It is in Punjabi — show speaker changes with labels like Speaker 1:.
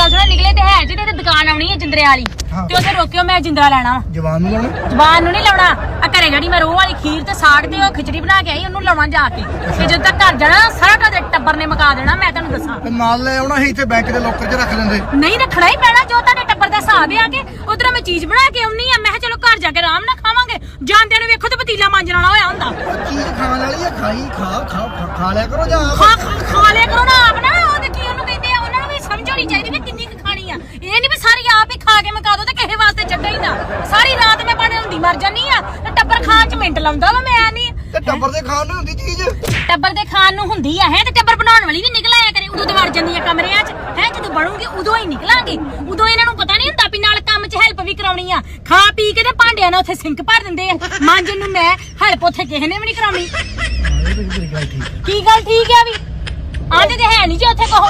Speaker 1: ਗੱਲ ਸੁਣੋ ਨਿਕਲੇ ਤੇ ਹੈ ਜਿਹਦੇ ਤੇ ਦੁਕਾਨ ਆਉਣੀ ਹੈ ਜਿੰਦਰੇ ਵਾਲੀ।
Speaker 2: ਹਾਂ।
Speaker 1: ਤੇ ਉੱਥੇ ਰੋਕਿਓ ਮੈਂ ਜਿੰਦਰਾ ਲੈਣਾ ਵਾ।
Speaker 2: ਜਵਾਨ ਨੂੰ ਲਾਉਣਾ?
Speaker 1: ਜ਼ਬਾਨ ਨੂੰ ਨਹੀਂ ਲਾਉਣਾ। ਆ ਘਰੇ ਜਿਹੜੀ ਮੈਂ ਰੋਹ ਵਾਲੀ ਖੀਰ ਤੇ ਸਾਗ ਤੇ ਉਹ ਖਿਚੜੀ ਬਣਾ ਕੇ ਆਈ ਉਹਨੂੰ ਲਾਉਣਾ ਜਾ ਕੇ। ਤੇ ਜਦੋਂ ਤੱਕ ਘਰ ਜਾਣਾ ਸਾਰਾ ਤੁਹਾਡੇ ਟੱਬਰ ਨੇ ਮਕਾ ਦੇਣਾ ਮੈਂ ਤੁਹਾਨੂੰ ਦੱਸਾਂ।
Speaker 2: ਤੇ ਨਾਲ ਲੈ ਆਉਣਾ ਸੀ ਇੱਥੇ ਬੈਂਕ ਦੇ ਲੋਕਰ 'ਚ ਰੱਖ ਦਿੰਦੇ
Speaker 1: ਨਹੀਂ ਰੱਖਣਾ ਹੀ ਪੈਣਾ ਜੋ ਤੁਹਾਡੇ ਟੱਬਰ ਦਾ ਹਿਸਾਬ ਆ ਕੇ ਉਧਰੋਂ ਮੈਂ ਚੀਜ਼ ਬਣਾ ਕੇ ਆਉਣੀ ਆ। ਮੈਂ ਕਿਹਾ ਚਲੋ ਘਰ ਜਾ ਕੇ ਆਰਾਮ ਨਾਲ ਖਾਵਾਂਗੇ। ਜਾਂਦਿਆਂ ਨੂੰ ਵੇਖੋ ਤੇ ਪਤੀਲਾ ਮਾਂਜਣ ਵਾਲਾ ਹੋਇਆ ਹੁੰਦਾ।
Speaker 2: ਉਹ ਚੀਜ਼ ਖਾਣ ਵਾਲੀ ਆ ਖਾਈ ਖਾ ਖਾ ਖਾ- ਖਾ ਲਿਆ ਕਰੋ ਜਾਂ
Speaker 1: ਖਾ ਖਾ- ਖਾ ਲਿਆ ਕਰੋ ਨਾ ਆਪ ਨਾ ਉਹਦੇ ਕੀ ਉਹਨੂੰ ਕਹਿੰਦੇ ਆ ਉਹਨਾਂ ਨੂੰ ਵੀ ਸਮਝ ਹੋਣੀ ਚਾਹੀਦੀ ਵੀ ਕਿੰਨੀ ਕੁ ਖਾਣੀ ਆ ਇਹ ਨਹੀਂ ਵੀ ਸਾਰੀ ਖਾ ਕੇ ਮਕਾ ਦੋ ਤੇ ਕਿਸੇ ਵਾਸਤੇ ਛੱਡਾ ਹੀ ਨਾ। ਸਾਰੀ ਰਾਤ ਮੈਂ ਬਣੇ ਹੁੰਦੀ ਮਰ ਜਾਨੀ ਆ ਤੇ ਟੱਬਰ ਖਾਣ ਚ ਮਿੰਟ ਲਾਉਂਦਾ ਵਾ ਮੈਂ ਨਹੀਂ
Speaker 2: ਤੇ ਟੱਬਰ ਦੇ ਖਾਣ ਨੂੰ ਹੁੰਦੀ ਚੀਜ਼?
Speaker 1: ਟੱਬਰ ਦੇ ਖਾਣ ਨੂੰ ਹੁੰਦੀ ਆ ਹੈ ਤੇ ਟੱਬਰ ਬਣਾਉਣ ਵਾਲੀ ਵੀ ਨਿਕਲ ਆਇਆ ਕਰੇ ਉਦੋਂ ਤੇ ਵੜ ਜਾਂਦੀ ਆ ਕਮਰਿਆਂ 'ਚ। ਹੈ ਜਦੋਂ ਬਣੂਗੀ ਉਦੋਂ ਹੀ ਨਿਕਲਾਂਗੇ। ਉਦੋਂ ਇਹਨਾਂ ਨੂੰ ਪਤਾ ਨਹੀਂ ਹੁੰਦਾ ਵੀ ਨਾਲ ਕੰਮ 'ਚ ਹੈਲਪ ਵੀ ਕਰਾਉਣੀ ਆ। ਖਾ ਪੀ ਕੇ ਤੇ ਭਾਂਡਿਆਂ ਨਾਲ ਉੱਥੇ ਸਿੰਕ ਭਰ ਦਿੰਦੇ ਆ। ਮਾਂਜਣ ਨੂੰ ਮੈਂ ਹੈਲਪ ਉੱਥੇ ਕਿਸੇ ਨੇ ਵੀ ਨਹੀਂ ਕਰਾਉਣੀ। ਕੀ ਗੱਲ ਠੀਕ ਆ ਵੀ? ਆਂਦੇ ਤੇ ਹੈ ਨਹੀਂ ਜੇ ਉੱਥੇ ਕਹੋ।